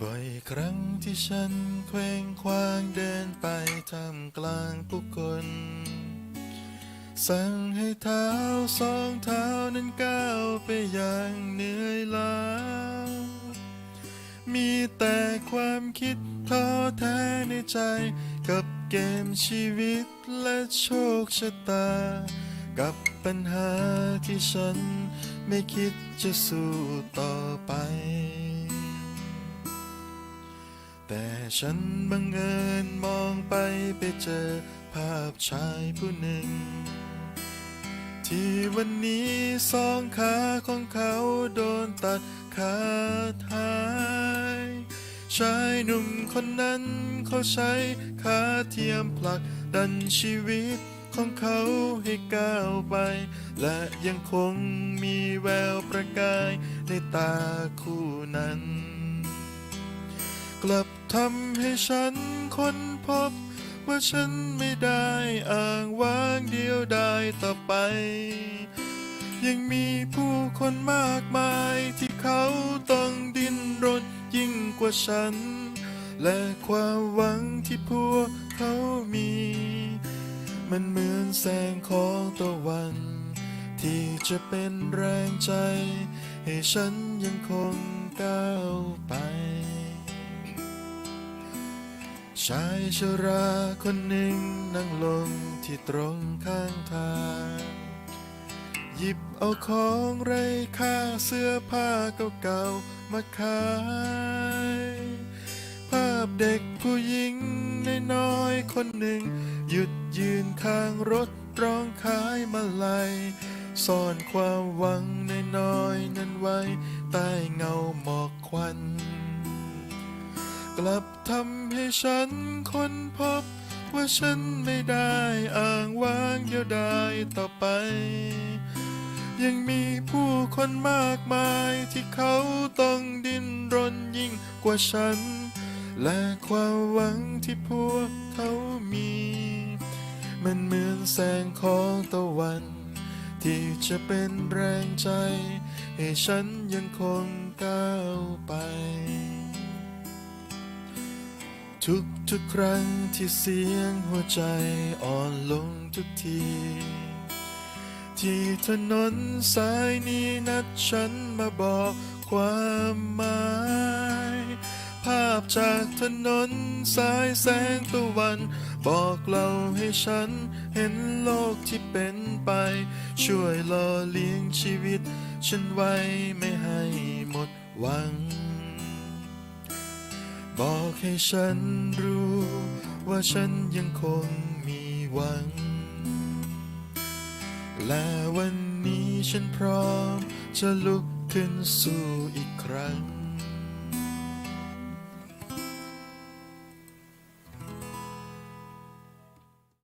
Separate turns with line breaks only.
บ่อยครั้งที่ฉันเคว้งคว้างเดินไปท่ามกลางผู้คน สั่งให้เท้าสองเท้านั้นก้าวไปอย่างเหนื่อยล้า มีแต่ความคิดท้อแท้ในใจกับเกมชีวิตและโชคชะตา กับปัญหาที่ฉันไม่คิดจะสู้ต่อไป แต่ฉันบังเอิญมองไปไปเจอภาพชายผู้หนึ่ง ที่วันนี้สองขาของเขาโดนตัดขาดหายชายหนุ่มคนนั้นเขาใช้ขาเทียมผลักดันชีวิตของเขาให้ก้าวไป และยังคงมีแววประกายในตาคู่นั้น กลับทำให้ฉันค้นพบ ว่าฉันไม่ได้อ้างว้างเดียวดายต่อไป ยังมีผู้คนมากมายที่เขาต้องดิ้นรนยิ่งกว่าฉัน และความหวังที่พวกเขามี มันเหมือนแสงของตะวัน ที่จะเป็นแรงใจ ให้ฉันยังคงก้าวไป ชายชราคนหนึ่งนั่งลงที่ตรงข้างทาง หยิบเอาของไร้ค่าเสื้อผ้าเก่าๆมาขาย ภาพเด็กผู้หญิงนน้อยคนหนึ่ง หยุดยืนข้างรถร้องขายมาลัยซ่อนความหวังนน้อยนั้นไว้ใต้เงาหมอกควัน กลับทำให้ฉันค้นพบ ว่าฉันไม่ได้อ้างว้างเดียวดายต่อไป ยังมีผู้คนมากมายที่เขาต้องดิ้นรนยิ่งกว่าฉัน และความหวังที่พวกเขามี มันเหมือนแสงของตะวัน ที่จะเป็นแรงใจ ให้ฉันยังคงก้าวไป ทุกทุกครั้งที่เสียงหัวใจอ่อนลงทุกที ที่ถนนสายนี้นัดฉันมาบอกความหมาย ภาพจากถนนสายแสงตะวัน บอกเล่าให้ฉันเห็นโลกที่เป็นไป ช่วยหล่อเลี้ยงชีวิต ฉันไว้ไม่ให้หมดหวัง บอกให้ฉันรู้ว่าฉันยังคงมีหวัง และวันนี้ฉันพร้อมจะลุกขึ้นสู้อีกครั้ง